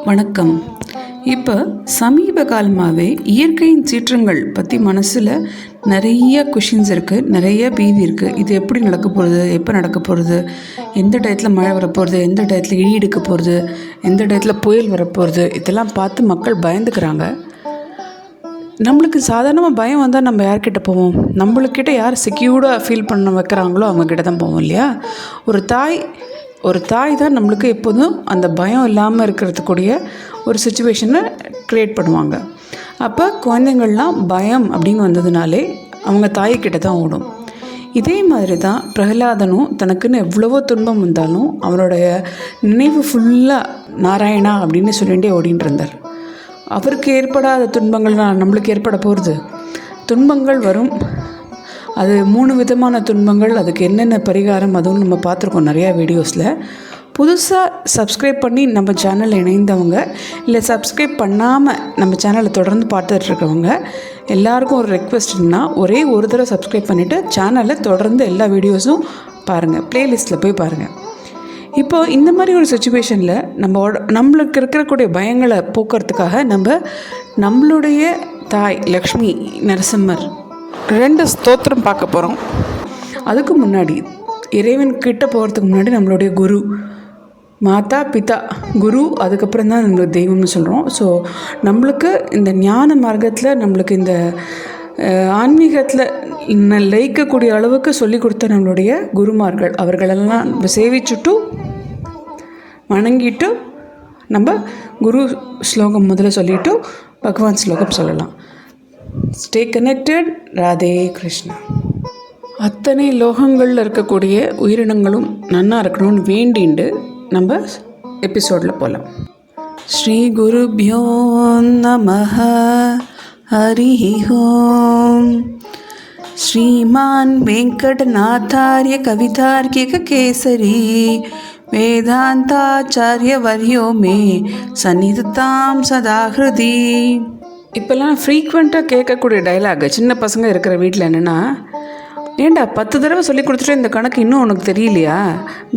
வணக்கம். இப்போ சமீப காலமாகவே இயற்கையின் சீற்றங்கள் பற்றி மனசில் நிறைய கொஷின்ஸ் இருக்குது நிறைய பீதி இருக்குது இது எப்படி நடக்க போகிறது எப்போ நடக்க போகிறது எந்த டயத்தில் மழை வரப்போகிறது எந்த டயத்தில் இடி எடுக்க போகிறது எந்த டயத்தில் புயல் வரப்போகிறது இதெல்லாம் பார்த்து மக்கள் பயந்துக்கிறாங்க. நம்மளுக்கு சாதாரணமாக பயம் வந்தால் நம்ம யார்கிட்ட போவோம்? நம்மளுக்கிட்ட யார் செக்யூர்டாக ஃபீல் பண்ண வைக்கிறாங்களோ அவங்கக்கிட்ட தான் போவோம் இல்லையா? ஒரு தாய் ஒரு தாய் தான் நம்மளுக்கு எப்போதும் அந்த பயம் இல்லாமல் இருக்கிறதுக்கூடிய ஒரு சுச்சுவேஷனை க்ரியேட் பண்ணுவாங்க. அப்போ குழந்தைங்கள்லாம் பயம் அப்படின்னு வந்ததுனாலே அவங்க தாய்கிட்ட தான் ஓடும். இதே மாதிரி தான் பிரகலாதனும் தனக்குன்னு எவ்வளவோ துன்பம் வந்தாலும் அவனுடைய நினைவு ஃபுல்லாக நாராயணா அப்படின்னு சொல்லிகிட்டே ஓடின்னு இருந்தார். அவருக்கு ஏற்படாத துன்பங்கள்லாம் நம்மளுக்கு ஏற்பட போகிறது துன்பங்கள் வரும். அது மூணு விதமான துன்பங்கள் அதுக்கு என்னென்ன பரிகாரம் அதுவும் நம்ம பார்த்துருக்கோம் நிறையா வீடியோஸில். புதுசாக சப்ஸ்கிரைப் பண்ணி நம்ம சேனலில் இணைந்தவங்க இல்லை சப்ஸ்கிரைப் பண்ணாமல் நம்ம சேனலை தொடர்ந்து பார்த்துட்ருக்கவங்க எல்லாருக்கும் ஒரு ரெக்வெஸ்ட்னா ஒரே ஒரு தடவை சப்ஸ்கிரைப் பண்ணிவிட்டு சேனலை தொடர்ந்து எல்லா வீடியோஸும் பாருங்கள் ப்ளேலிஸ்ட்டில் போய் பாருங்கள் இப்போ இந்த மாதிரி ஒரு சுச்சுவேஷனில் நம்ம நம்மளுக்கு இருக்கக்கூடிய பயங்களை போக்குறதுக்காக நம்ம நம்மளுடைய தாய் லக்ஷ்மி நரசிம்மர் ரெண்டு ஸ்தோத்திரம் பார்க்க போகிறோம் அதுக்கு முன்னாடி இறைவன் கிட்ட போகிறதுக்கு முன்னாடி நம்மளுடைய குரு மாதா பிதா குரு அதுக்கப்புறம் தான் நம்மளுக்கு தெய்வம்னு சொல்கிறோம் ஸோ நம்மளுக்கு இந்த ஞான மார்க்கத்தில் நம்மளுக்கு இந்த ஆன்மீகத்தில் லயிக்கக்கூடிய அளவுக்கு சொல்லி கொடுத்த நம்மளுடைய குருமார்கள் அவர்களெல்லாம் நம்ம சேவிச்சுட்டு வணங்கிட்டு நம்ம குரு ஸ்லோகம் முதல்ல சொல்லிட்டு பகவான் ஸ்லோகம் சொல்லலாம். ஸ்டே கனெக்டட் ராதே கிருஷ்ணா அத்தனை லோகங்களில் இருக்கக்கூடிய உயிரினங்களும் நன்னா இருக்கணும்னு வேண்டிண்டு நம்ம எபிசோடில் போகலாம் ஸ்ரீ குருபியோ நம ஹரி ஓம் श्रीमान् वेङ्कटनाथार्य कवितार्किककेसरी वेदान्ताचार्यवर्यो मे सन्निधतां सदा हृदि இப்போல்லாம் ஃப்ரீக்வெண்ட்டாக கேட்கக்கூடிய டைலாக் சின்ன பசங்க இருக்கிற வீட்டில் என்னென்னா ஏன்டா பத்து தடவை சொல்லி கொடுத்துட்டு இந்த கணக்கு இன்னும் உனக்கு தெரியலையா?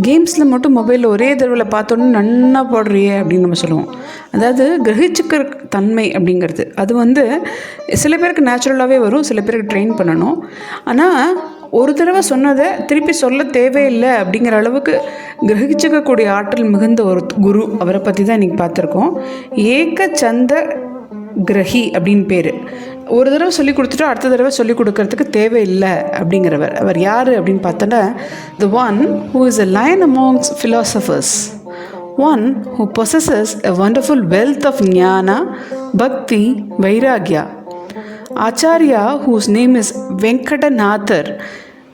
கேம்ஸில் மட்டும் மொபைலில் ஒரே தடவை பார்த்தோன்னே நன்னா போடுறியே அப்படின்னு நம்ம சொல்லுவோம். அதாவது கிரகிச்சுக்கிற தன்மை அப்படிங்கிறது. அது வந்து சில பேருக்கு நேச்சுரலாகவே வரும் சில பேருக்கு ட்ரெயின் பண்ணணும். ஆனால் ஒரு தடவை சொன்னதை திருப்பி சொல்ல தேவையில்லை அப்படிங்கிற அளவுக்கு கிரகிச்சுக்கக்கூடிய ஆற்றல் மிகுந்த ஒரு குரு அவரை பற்றி தான் இன்றைக்கி பார்த்துருக்கோம். ஏக சந்த கிரகி அப்படின்னு பேர் ஒரு தடவை சொல்லி கொடுத்துட்டு அடுத்த தடவை சொல்லி கொடுக்கறதுக்கு தேவையில்லை அப்படிங்கிறவர் அவர் யார் அப்படின்னு பார்த்தோன்னா the one who is a line among philosophers one who possesses a wonderful wealth of jnana bhakti vairagya acharya whose name is Venkatanathar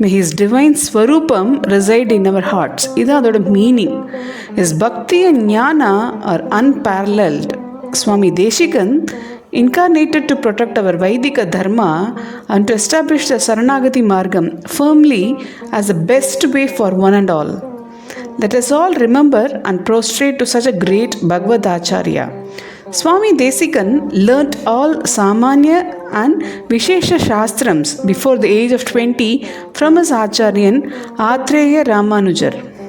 his divine swarupam reside in our hearts இது அதோட meaning is bhakti and jnana are unparalleled Swami Deshikan incarnated to protect our Vaidika dharma and to establish the Saranagati Margam firmly as the best way for one and all. Let us all remember and prostrate to such a great Bhagavad Acharya. Swami Desikan learnt all Samanya and Vishesha Shastrams before the age of 20 from his Acharyan Atreya Ramanujar.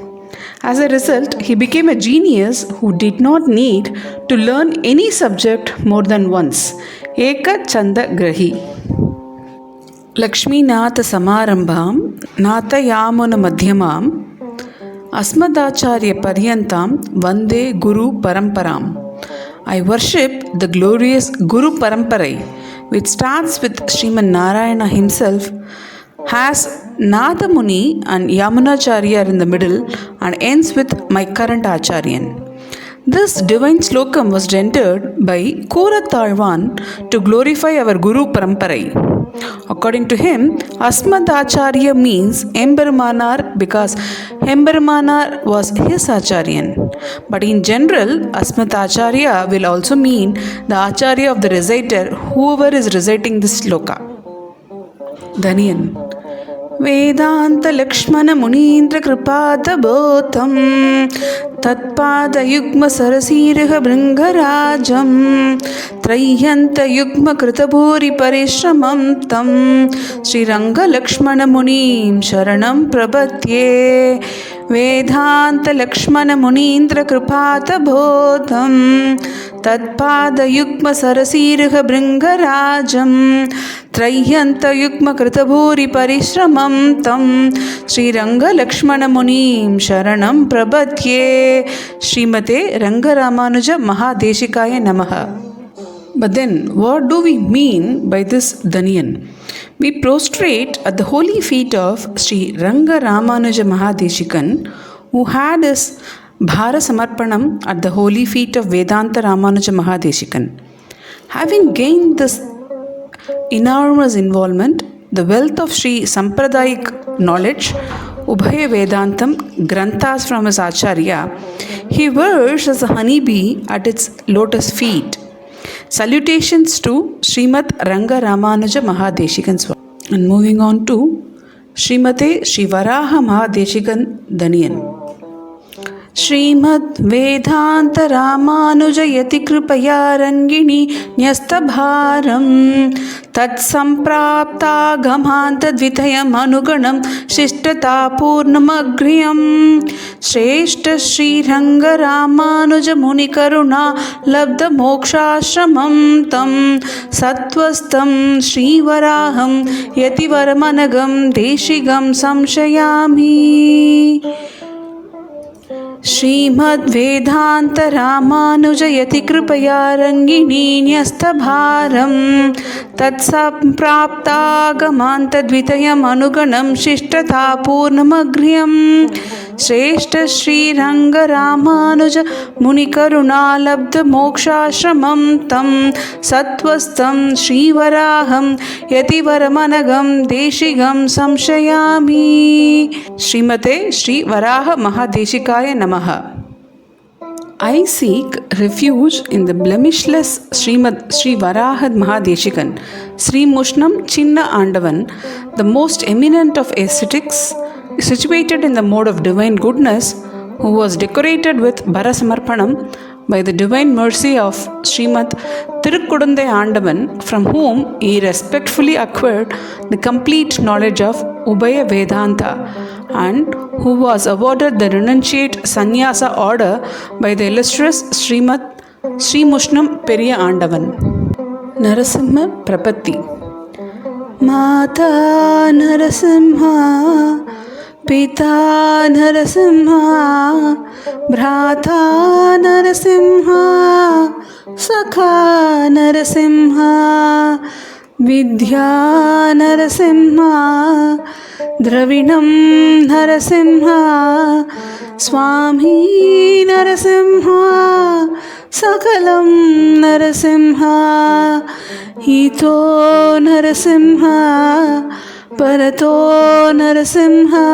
As a result, he became a genius who did not need to learn any subject more than once. Eka Chanda Grahi. ಲಕ್ಷ್ಮೀನಾಥ ಸಮಾರಂಭಾಂ ನಾಥಯಾಮನ ಮಧ್ಯಮಾಂ ಅಸ್ಮದಾಚಾರ್ಯ ಪರ್ಯಂತಾಂ ವಂದೇ ಗುರು ಪರಂಪರಾಂ I worship the glorious guru paramparai which starts with Shriman Narayana himself has Nada Muni and Yamunacharya in the middle, and ends with my current Acharyan. This divine slokam was rendered by Koratalvan to glorify our Guru Paramparai. According to him, Asmad Acharya means Embermanar because Embermanar was his Acharyan. But in general, Asmat Acharya will also mean the Acharya of the reciter, whoever is reciting this sloka. Dhaniyan. Vedanta Lakshman मुनीन्द्र कृपादबोधं तत्पादयुग्म सरसीरः भृङ्गराजं त्रय्यन्तयुग्म कृतभूरि परिश्रमं तं श्रीरङ्गलक्ष्मणमुनिं शरणं प्रपद्ये वेदान्तलक्ष्मणमुनीन्द्रकृपातबोधं तत्पादयुग्मसरसीर्घभृङ्गराजं त्रय्यन्तयुग्मकृतभूरिपरिश्रमं तं श्रीरङ्गलक्ष्मणमुनीं शरणं प्रपद्ये श्रीमते रङ्गरामानुजमहादेशिकाय नमः But then, what do we mean by this Daniyan? We prostrate at the holy feet of Sri Ranga Ramanuja Mahadeshikan, who had his Bhara Samarpanam at the holy feet of Vedanta Ramanuja Mahadeshikan. Having gained this enormous involvement, the wealth of Sri Sampradayic knowledge, Ubhaya Vedantam, Granthas from his Acharya, he wears as a honeybee at its lotus feet. Salutations to Srimad Ranga Ramanuja Mahadeshikan Swami. And moving on to Srimate Shivaraha Mahadeshikan Daniyan. श्रीमद्वेदान्तरामानुजयति कृपया रङ्गिणी न्यस्तभारं तत्सम्प्राप्तागमान्तद्वितयमनुगणं शिष्टतापूर्णमग्र्यं। श्रेष्ठश्रीरङ्गरामानुजमुनिकरुणा लब्धमोक्षाश्रमं तं सत्त्वस्तं श्रीवराहं यतिवरमनगं देशिगं संशयामि श्रीमद्वेदान्तरामानुजयति कृपया रङ्गिणी न्यस्तभारं तत्सम्प्राप्तागमान्तद्वितयमनुगणं शिष्टतापूर्णमग्र्यं श्रेष्ठश्रीरङ्गरामानुज मुनिकरुणालब्धमोक्षाश्रमं तं सत्त्वस्तं श्रीवराहं यतिवरमनगं देशिगं संशयामि श्रीमते श्रीवराह महादेशिकाय नमः I seek refuge in the blemishless Srimad Sri Varahad Mahadeshikan, Sri Mushnam Chinna Andavan, the most eminent of ascetics, situated in the mode of divine goodness, who was decorated with Bharasamarpanam by the divine mercy of Srimad Tirukudunde Andavan, from whom he respectfully acquired the complete knowledge of Ubaya Vedanta and who was awarded the renunciate sannyasa order by the illustrious Srimad Sri Mushnam Periya Andavan. Narasimha Prapatti माता नरसिंहा पिता नरसिंहा भ्राता नरसिंहा सखा नरसिंहा विद्या नरसिंहा, द्रविणं नरसिंहा, स्वामी नरसिंहा, सकलं नरसिंहा, हितो नरसिंहा, परतो नरसिंहा,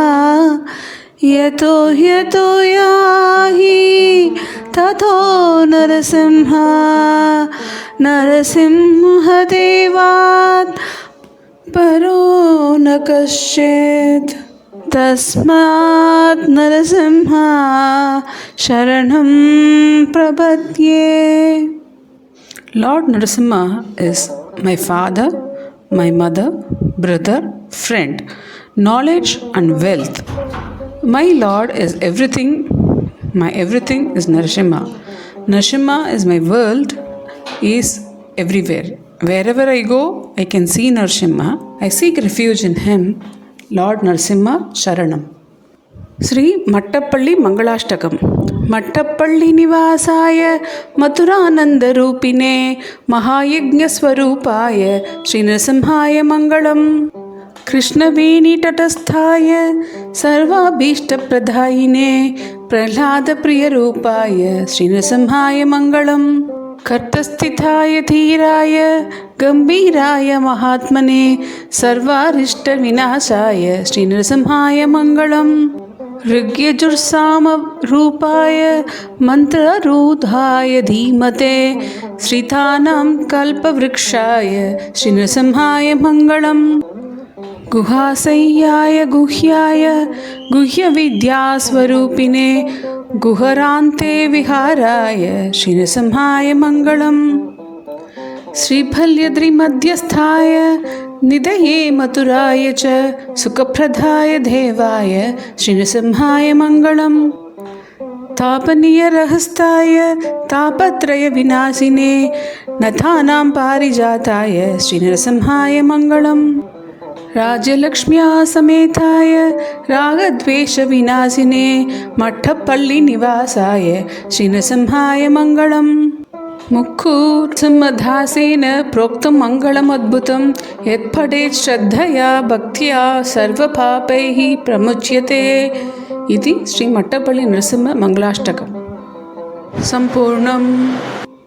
यतो ह्यतो याहि तथो नरसिंह नरसिंहदेवात् परो न कश्चित्। तस्मात् नरसिंहा शरणं प्रपद्ये। Lord Narasimha is my father my mother brother friend knowledge and wealth my lord is everything My everything is Narshima. Narshima is my world, is everywhere. Wherever I go, I can see Narshima. I seek refuge in him. Lord Narsimha Sharanam. Shri Mattapalli மங்களாஷ்டகம் Mattapalli நிவாசாய மதுரானந்த ரூபினே மகாயஜஸ்வரூபாய ஸ்ரீ நரசிம்ஹாய மங்களம் कृष्णवेणीतटस्थाय सर्वाभीष्टप्रदायिने प्रह्लादप्रियरूपाय श्रीनृसिंहाय मङ्गलम्। कर्तस्थिताय धीराय गम्भीराय महात्मने सर्वारिष्टविनाशाय श्रीनृसिंहाय मङ्गलम्। ऋग्यजुर्सामरूपाय मन्त्ररूधाय धीमते श्रितानां कल्पवृक्षाय श्रीनृसिंहाय मङ्गलम् गुहासह्याय गुह्याय गुह्यविद्यास्वरूपिणे गुहरान्ते विहाराय श्रीनृसिंहाय मङ्गलम्। श्रीफल्यद्रिमध्यस्थाय निधये मथुराय च सुखप्रदाय देवाय श्रीनृसिंहाय मङ्गलम्। तापनीयरहस्ताय तापत्रयविनाशिने नथानां पारिजाताय श्रीनरसिंहाय मङ्गलम् राजलक्ष्म्या समेताय रागद्वेषविनाशिने मठपल्लिनिवासाय श्रीनरसिंहाय मङ्गलम् मुक्खूर्सम्मधासेन प्रोक्तं मङ्गलमद्भुतं यत्पठेत् श्रद्धया भक्त्या सर्वपापैः प्रमुच्यते इति ஸ்ரீமட்டப்பள்ளி நரசிம்ம மங்களாஷ்டகம் சம்பூர்ணம்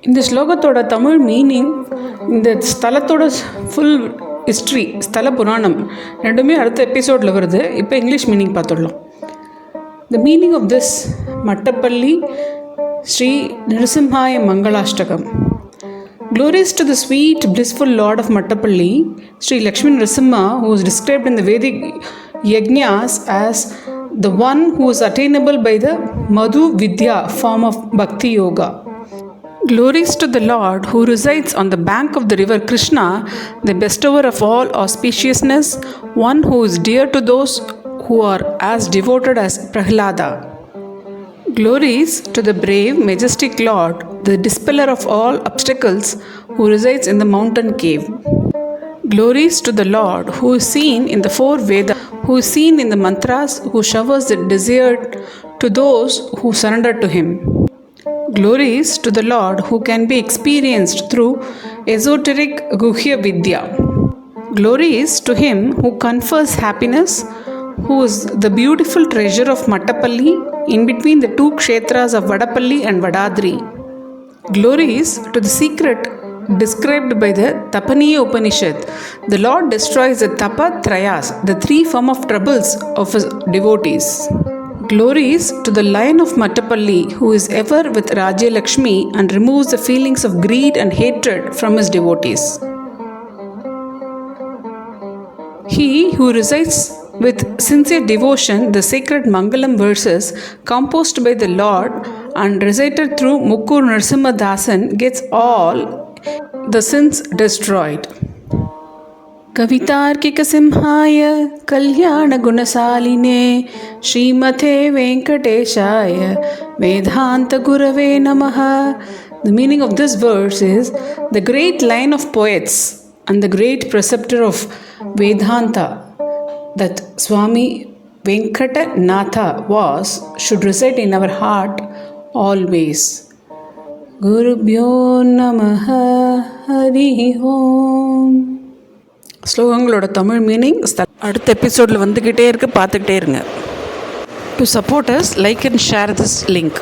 இந்த ஸ்லோகத்தோட தமிழ் மீனிங் இந்த ஸ்தலத்தோட ஃபுல் ஹிஸ்ட்ரி ஸ்தல புராணம் ரெண்டுமே அடுத்த எபிசோடில் வருது இப்போ இங்கிலீஷ் மீனிங் பார்த்துடலாம் the meaning of this Mattapalli Shri நிருசிம்ஹாய Mangalashtakam Glories to the sweet, blissful Lord of Mattapalli, Sri Lakshmi Narasimha, who is described in the Vedic Yajnas as the one who is attainable by the Madhu Vidya form of Bhakti Yoga. Glories to the Lord who resides on the bank of the river Krishna, the bestower of all auspiciousness, one who is dear to those who are as devoted as Prahlada. Glories to the brave, majestic Lord, the dispeller of all obstacles, who resides in the mountain cave. Glories to the Lord, who is seen in the four Vedas, who is seen in the mantras, who showers the desired to those who surrender to him. Glories to the Lord, who can be experienced through esoteric Guhya Vidya. Glories to him who confers happiness, who is the beautiful treasure of Mattapalli in between the two kshetras of Vadapalli and Vadadri. Glories to the secret described by the Tapaniya Upanishad. The Lord destroys the Tapa Trayas, the three form of troubles of his devotees. Glories to the Lion of Mattapalli, who is ever with Rajya Lakshmi and removes the feelings of greed and hatred from his devotees. He who recites with sincere devotion the sacred Mangalam verses composed by the Lord and recited through Mukkur Narasimha Dasan gets all the sins destroyed. कवितार्किक सिंहाय कल्याण गुणशालिने श्रीमते वेंकटेशाय, वेदांत गुरवे नमः। The meaning of this verse is the great line of poets and the great preceptor of Vedanta that Swami Venkatanatha was should reside in our heart always गुरुभ्यो नमः हरि ओम ஸ்லோகங்களோட தமிழ் மீனிங் அடுத்த எபிசோடில் வந்துக்கிட்டே இருக்கு. பார்த்துக்கிட்டே இருங்க. To support us like and share this link